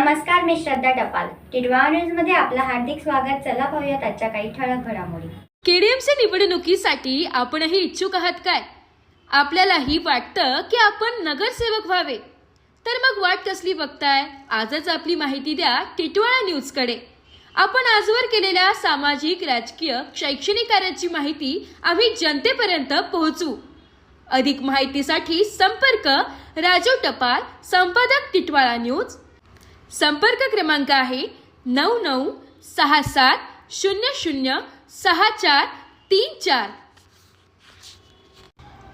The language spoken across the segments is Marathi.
मी श्रद्धा टपाल. टिडवा न्यूजमध्ये आपलं हार्दिक स्वागत. चला पाहूयात आजच्या काही ठळक घडामोडी. केडीएमसी निवडणुकीसाठी आपणही इच्छुक आहात काय? आपल्यालाही वाटतं की आपण नगरसेवक व्हावे. तर मग वाट कसली बघताय? आजच आपली माहिती द्या टिटवाळा न्यूजकडे. आपण आजवर केलेल्या सामाजिक राजकीय शैक्षणिक कार्याची माहिती आम्ही जनतेपर्यंत पोहोचू. अधिक माहितीसाठी संपर्क राजू टपाल संपादक टिटवाळा न्यूज संपर्क क्रमांक आहे नऊ नऊ सहा सात शून्य शून्य सहा चार तीन चार.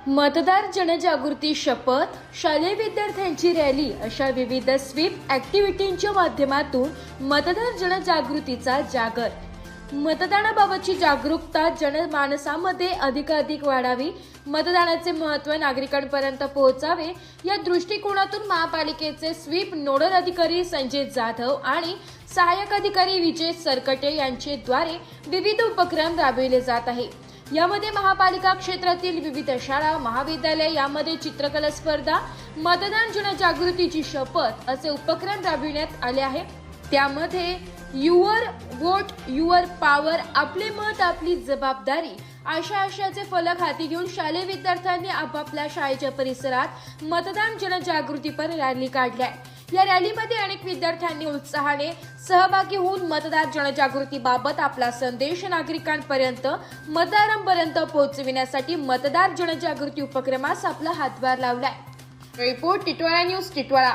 मतदार जनजागृती शपथ शालेय विद्यार्थ्यांची रॅली अशा विविध स्वीप ॲक्टिव्हिटींच्या माध्यमातून मतदार जनजागृतीचा जागर. मतदानाबाबतची जागरूकता जनमानसामध्ये अधिकाधिक वाढावी मतदानाचे महत्त्व नागरिकांपर्यंत पोहोचावे या दृष्टिकोनातून महापालिकेचे स्वीप नोडल अधिकारी संजय जाधव आणि सहाय्यक अधिकारी विजय सरकटे यांचे द्वारे विविध उपक्रम राबविले जात आहे यामध्ये महापालिका क्षेत्रातील विविध शाळा महाविद्यालय यामध्ये चित्रकला स्पर्धा मतदान जनजागृतीची शपथ असे उपक्रम राबविण्यात आले आहे त्यामध्ये युअर वोट युअर पॉवर आपले मत आपली जबाबदारी. अशा आशयाचे फलक हाती घेऊन शालेय विद्यार्थ्यांनी आपापल्या शाळेच्या परिसरात मतदान जनजागृतीपर रॅली काढल्या. या रॅलीमध्ये अनेक विद्यार्थ्यांनी उत्साहाने सहभागी होऊन मतदार जनजागृतीबाबत आपला संदेश नागरिकांपर्यंत मतदारांपर्यंत पोहोचविण्यासाठी मतदार जनजागृती उपक्रमास आपला हातभार लावलाय. Report Titwala news Titwala